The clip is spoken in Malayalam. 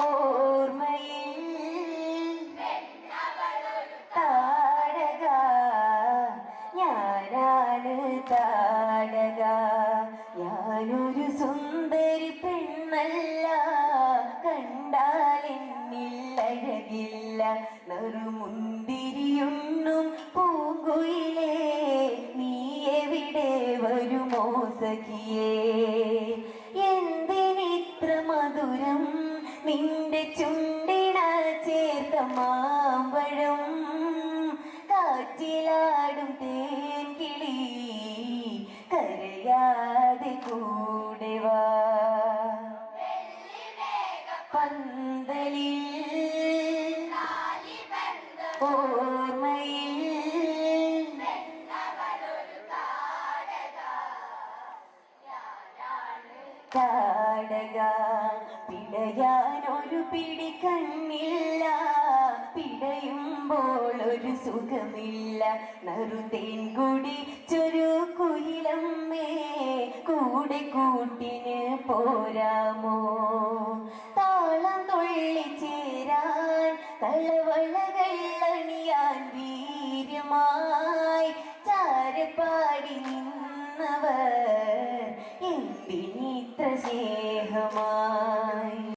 ഓർമ്മയിൽ താടക ഞാനാണ് താടക ഞാനൊരു സുന്ദരി പെണ്ണല്ല അഴകില്ല നറുമുന്തിരിയുണ്ണും പൂങ്കുയിലേ നീ എവിടെ വരുമോ സഖിയേ എന്തിനിത്ര മധുരം നിന്റെ ചുണ്ടിണ ചേർത്ത മാമ്പഴം കാറ്റിലാടും തേൻകിളി കരയാതെ കൂടെ വാ. പന്തലിൽ ഓർമ്മയിൽ കാടക പിടയാനൊരു പിടി കണ്ണില്ല പിടയുമ്പോൾ ഒരു സുഖമില്ല. നറുതേൻ കുടി ചൊരു കുയിലമ്മേ കൂടെ കൂട്ടിന് പോരാമോ? താളം തുള്ളി ചേരാൻ കളവളകൾ അണിയാൻ വീര്യമായി ചാരപ്പാടി നിന്നവർ. എന്തിനിത്ര സ്നേഹമാ